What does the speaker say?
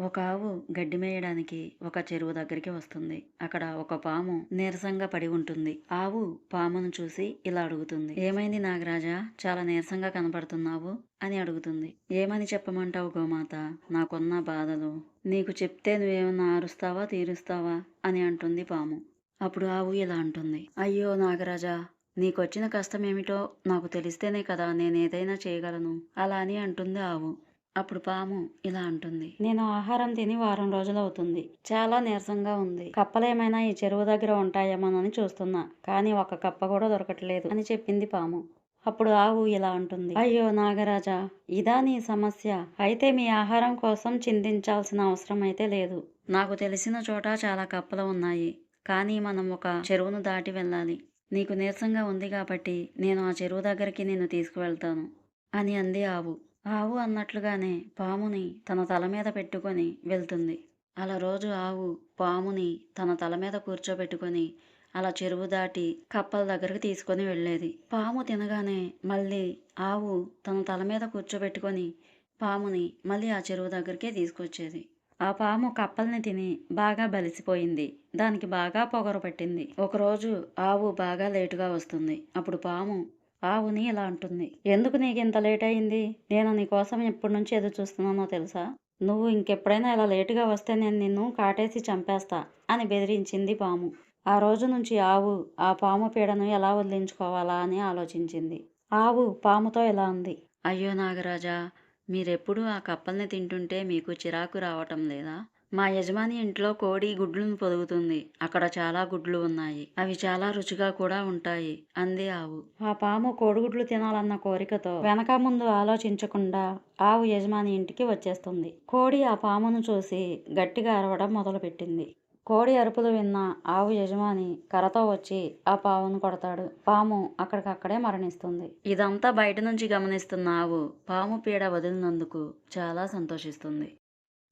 ఒక ఆవు గడ్డి మేయడానికి ఒక చెరువు దగ్గరికి వస్తుంది. అక్కడ ఒక పాము నీరసంగా పడి ఉంటుంది. ఆవు పామును చూసి ఇలా అడుగుతుంది. ఏమైంది నాగరాజా? చాలా నీరసంగా కనపడుతున్నావు అని అడుగుతుంది. ఏమని చెప్పమంటావు గోమాత? నాకున్న బాధలు. నీకు చెప్తే నువ్వేమన్నా ఆరుస్తావా తీరుస్తావా? అని అంటుంది పాము. అప్పుడు ఆవు ఇలా అంటుంది. అయ్యో నాగరాజా నీకొచ్చిన కష్టం ఏమిటో నాకు తెలిస్తేనే కదా నేను ఏదైనా చేయగలను. అలా అని అంటుంది ఆవు. అప్పుడు పాము ఇలా అంటుంది. నేను ఆహారం తిని వారం రోజులు అవుతుంది. చాలా నీరసంగా ఉంది. కప్పలేమైనా ఈ చెరువు దగ్గర ఉంటాయేమోనని చూస్తున్నా. కానీ ఒక కప్ప కూడా దొరకట్లేదు అని చెప్పింది పాము. అప్పుడు ఆవు ఇలా అంటుంది. అయ్యో నాగరాజా ఇదా నీ సమస్య. అయితే మీ ఆహారం కోసం చింతించాల్సిన అవసరం అయితే లేదు. నాకు తెలిసిన చోట చాలా కప్పలు ఉన్నాయి. కానీ మనం ఒక చెరువును దాటి వెళ్ళాలి. నీకు నీరసంగా ఉంది కాబట్టి నేను ఆ చెరువు దగ్గరికి నిన్ను తీసుకువెళ్తాను అని అంది ఆవు. ఆవు అన్నట్లుగానే పాముని తన తల మీద పెట్టుకొని వెళ్తుంది. అలా రోజు ఆవు పాముని తన తల మీద కూర్చోబెట్టుకొని అలా చెరువు దాటి కప్పల దగ్గరికి తీసుకొని వెళ్ళేది. పాము తినగానే మళ్ళీ ఆవు తన తల మీద కూర్చోబెట్టుకొని పాముని మళ్ళీ ఆ చెరువు దగ్గరికే తీసుకొచ్చేది. ఆ పాము కప్పల్ని తిని బాగా బలిసిపోయింది. దానికి బాగా పొగరు పట్టింది. ఒకరోజు ఆవు బాగా లేటుగా వస్తుంది. అప్పుడు పాము ఆవుని ఇలా అంటుంది. ఎందుకు నీకు ఇంత లేట్ అయింది? నేను నీకోసం ఎప్పటి నుంచి ఎదురు చూస్తున్నానో తెలుసా? నువ్వు ఇంకెప్పుడైనా ఇలా లేటుగా వస్తే నేను నిన్ను కాటేసి చంపేస్తా అని బెదిరించింది పాము. ఆ రోజు నుంచి ఆవు ఆ పాము పీడను ఎలా వదిలించుకోవాలా అని ఆలోచించింది. ఆవు పాముతో ఇలా ఉంది అయ్యో నాగరాజా మీరెప్పుడు ఆ కప్పల్ని తింటుంటే మీకు చిరాకు రావటం లేదా? మా యజమాని ఇంట్లో కోడి గుడ్లను పొదుగుతుంది. అక్కడ చాలా గుడ్లు ఉన్నాయి. అవి చాలా రుచిగా కూడా ఉంటాయి. అంది ఆవు. ఆ పాము కోడిగుడ్లు తినాలన్న కోరికతో వెనక ముందు ఆలోచించకుండా ఆవు యజమాని ఇంటికి వచ్చేస్తుంది. కోడి ఆ పామును చూసి గట్టిగా అరవడం మొదలుపెట్టింది. కోడి అరుపులు విన్న ఆవు యజమాని కర్రతో వచ్చి ఆ పావును కొడతాడు. పాము అక్కడికక్కడే మరణిస్తుంది. ఇదంతా బయట నుంచి గమనిస్తున్న ఆవు పాము పీడ వదిలినందుకు చాలా సంతోషిస్తుంది.